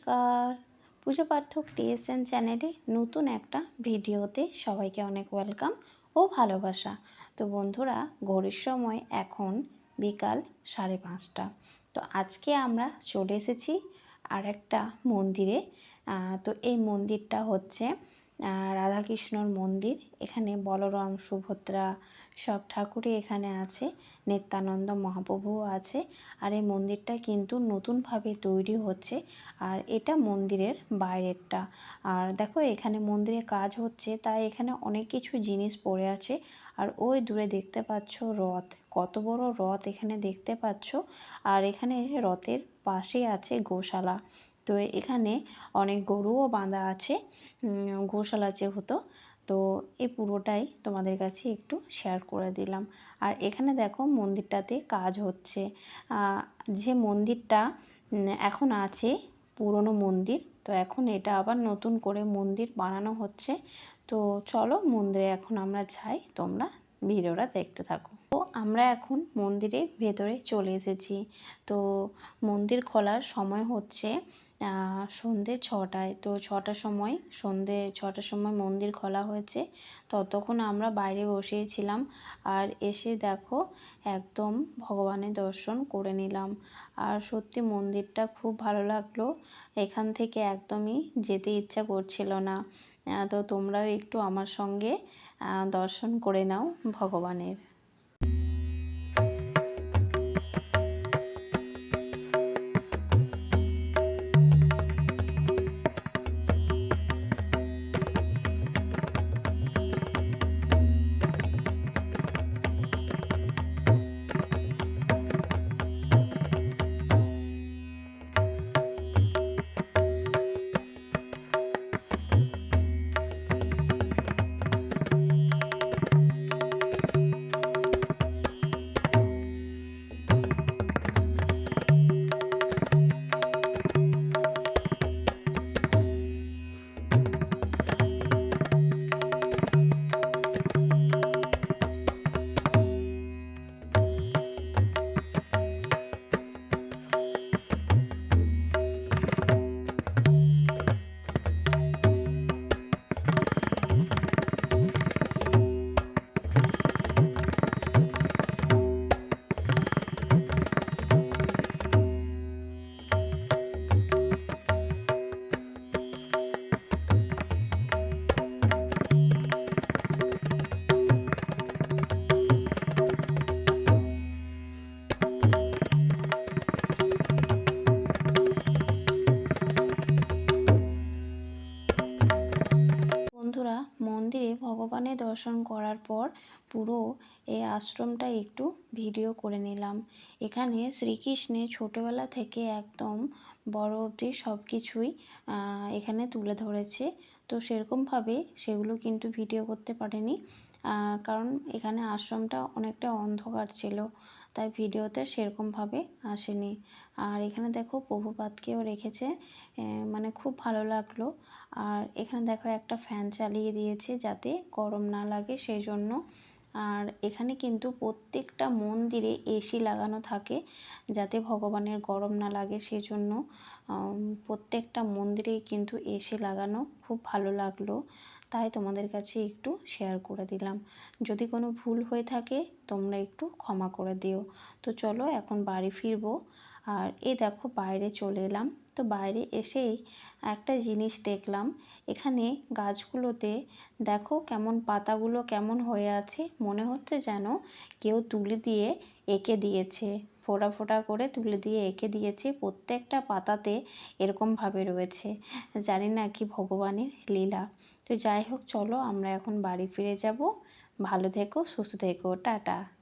নমস্কার। পুজো পার্থক টিএসএন চ্যানেলে নতুন একটা ভিডিওতে সবাইকে অনেক ওয়েলকাম ও ভালোবাসা। তো বন্ধুরা, ঘড়ির সময় এখন বিকাল সাড়ে পাঁচটা। তো আজকে আমরা চলে এসেছি আর একটা মন্দিরে তো এই মন্দিরটা হচ্ছে রাধাকৃষ্ণর মন্দির। এখানে বলরাম, সুভদ্রা সব ঠাকুরই এখানে আছে। নিত্যানন্দ মহাপ্রভুও আছে। আর এই মন্দিরটা কিন্তু নতুনভাবে তৈরি হচ্ছে। আর এটা মন্দিরের বাইরেরটা। আর দেখো, এখানে মন্দিরে কাজ হচ্ছে, তাই এখানে অনেক কিছু জিনিস পড়ে আছে। আর ওই দূরে দেখতে পাচ্ছ রথ। কত বড় রথ এখানে দেখতে পাচ্ছ। আর এখানে রথের পাশেই আছে গোশালা। তো এখানে অনেক গরুও বাঁধা আছে গোশালা যেহেতু, তো এই পুরোটাই তোমাদের কাছে একটু শেয়ার করে দিলাম। আর এখানে দেখো মন্দিরটাতে কাজ হচ্ছে। যে মন্দিরটা এখন আছে পুরনো মন্দির, তো এখন এটা আবার নতুন করে মন্দির বানানো হচ্ছে। তো চলো মন্দিরে এখন আমরা যাই, তোমরা ভিডিওটা দেখতে থাকো। তো আমরা এখন মন্দিরের ভেতরে চলে এসেছি। তো মন্দির খোলার সময় হচ্ছে সন্ধে ছটায়। তো ছটার সময়, সন্ধে ছটার সময় মন্দির খোলা হয়েছে। ততক্ষণ আমরা বাইরে বসেছিলাম আর এসে দেখো একদম ভগবানের দর্শন করে নিলাম। আর সত্যি মন্দিরটা খুব ভালো লাগল। এখান থেকে একদমই যেতে ইচ্ছা করছিল না। তো তোমরাও একটু আমার সঙ্গে দর্শন করে নাও ভগবানের। ভগবানের দর্শন করার পর পুরো এই আশ্রমটা একটু ভিডিও করে নিলাম। এখানে শ্রীকৃষ্ণের ছোটোবেলা থেকে একদম বড় অবধি সব কিছুই এখানে তুলে ধরেছে। তো সেরকমভাবে সেগুলো কিন্তু ভিডিও করতে পারেনি কারণ এখানে আশ্রমটা অনেকটা অন্ধকার ছিল। তাই ভিডিওতে সেরকমভাবে আসেনি। আর এখানে দেখো প্রভুপাতকেও রেখেছে মানে খুব ভালো লাগল। আর এখানে দেখো একটা ফ্যান চালিয়ে দিয়েছে যাতে গরম না লাগে সেই জন্য আর এখানে কিন্তু প্রত্যেকটা মন্দিরে এসি লাগানো থাকে যাতে ভগবানের গরম না লাগে সেজন্য। প্রত্যেকটা মন্দিরেই কিন্তু এসি লাগানো খুব ভালো লাগল। তাই তোমাদের কাছে একটু শেয়ার করে দিলাম। যদি কোনো ভুল হয়ে থাকে, তোমরা একটু ক্ষমা করে দিও। তো চলো এখন বাড়ি ফিরবো। আর এই দেখো বাইরে চলে এলাম। তো বাইরে এসেই একটা জিনিস দেখলাম। এখানে গাছগুলোতে দেখো কেমন পাতাগুলো কেমন হয়ে আছে। মনে হচ্ছে যেন কেউ তুলি দিয়ে এঁকে দিয়েছে। ফোঁটা ফোঁটা করে তুলে দিয়ে এঁকে দিয়েছি। প্রত্যেকটা পাতাতে এরকমভাবে রয়েছে। জানি না কি ভগবানের লীলা। তো যাই হোক, চলো আমরা এখন বাড়ি ফিরে যাব। ভালো থেকো, সুস্থ থেকো। টাটা।